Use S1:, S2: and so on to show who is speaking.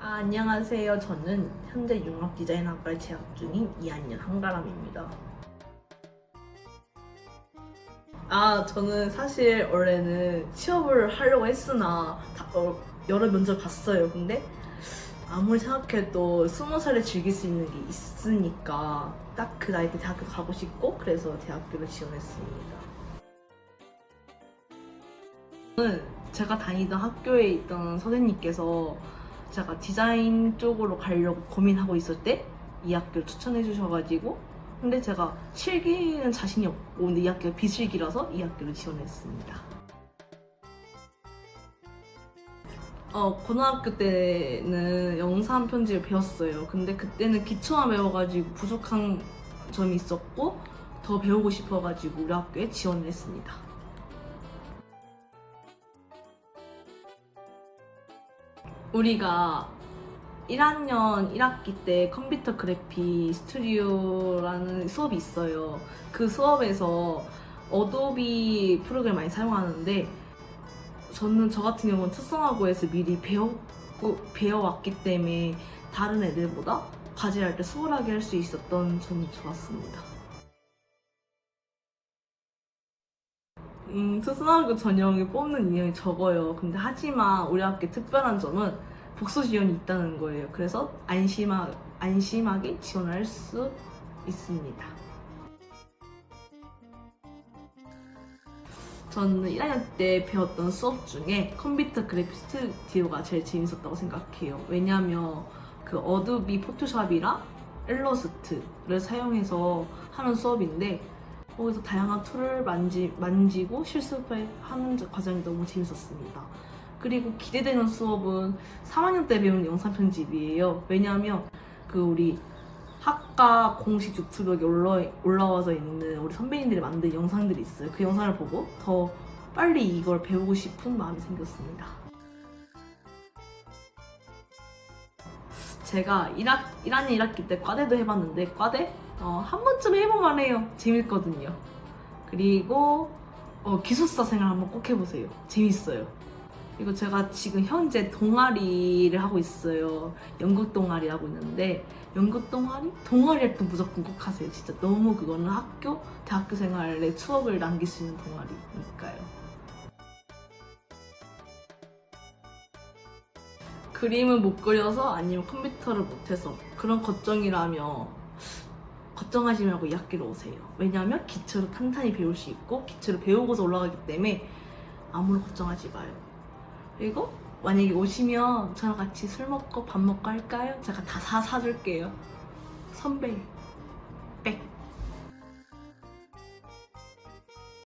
S1: 아, 안녕하세요. 저는 현재 융합 디자인학과에 재학 중인 2학년 한가람입니다. 아, 저는 사실 원래는 취업을 하려고 했으나 다- 어, 여러 면접 봤어요. 근데 아무리 생각해도 스무 살에 즐길 수 있는 게 있으니까 딱 그 나이 때 대학교 가고 싶고 그래서 대학교를 지원했습니다. 저는 제가 다니던 학교에 있던 선생님께서 제가 디자인 쪽으로 가려고 고민하고 있을 때 이 학교를 추천해 주셔가지고 근데 제가 실기는 자신이 없고 근데 이 학교가 비실기라서 이 학교를 지원했습니다. 어, 고등학교 때는 영상 편집을 배웠어요. 근데 그때는 기초만 배워가지고 부족한 점이 있었고 더 배우고 싶어가지고 우리 학교에 지원을 했습니다. 우리가 1학년 1학기 때 컴퓨터 그래픽 스튜디오라는 수업이 있어요. 그 수업에서 어도비 프로그램 많이 사용하는데 저는 저 같은 경우는 특성화고에서 미리 배웠고, 배워왔기 때문에 다른 애들보다 과제할 때 수월하게 할 수 있었던 점이 좋았습니다. 음, 특성화고 전형을 뽑는 인원이 적어요. 근데 하지만 우리 학교 특별한 점은 복수 지원이 있다는 거예요. 그래서 안심하, 안심하게 지원을 할수 있습니다. 저는 1학년 때 배웠던 수업 중에 컴퓨터 그래픽 스튜디오가 제일 재밌었다고 생각해요. 왜냐하면 그 어도비 포토샵이랑 일러스트를 사용해서 하는 수업인데 거기서 다양한 툴을 만지, 만지고 실습하는 과정이 너무 재밌었습니다. 그리고 기대되는 수업은 3학년 때 배운 영상 편집이에요. 왜냐하면 그 우리 학과 공식 유튜브에 올라, 올라와서 있는 우리 선배님들이 만든 영상들이 있어요. 그 영상을 보고 더 빨리 이걸 배우고 싶은 마음이 생겼습니다. 제가 1학, 1학년 1학기 때 과대도 해봤는데 과대 어, 한 번쯤 해볼만 해요. 재밌거든요. 그리고 어, 기숙사 생활 한번 꼭 해보세요. 재밌어요. 그리고 제가 지금 현재 동아리를 하고 있어요. 연극 동아리 하고 있는데 연극 동아리? 동아리 활동 무조건 꼭 하세요. 진짜 너무 그거는 학교, 대학교 생활의 추억을 남길 수 있는 동아리니까요. 그림을 못 그려서 아니면 컴퓨터를 못해서 그런 걱정이라면 걱정하지 말고 이 학교로 오세요. 왜냐하면 기초를 탄탄히 배울 수 있고 기초를 배우고서 올라가기 때문에 아무런 걱정하지 마요. 그리고 만약에 오시면 저랑 같이 술 먹고 밥 먹고 할까요? 제가 다 사 사줄게요. 선배.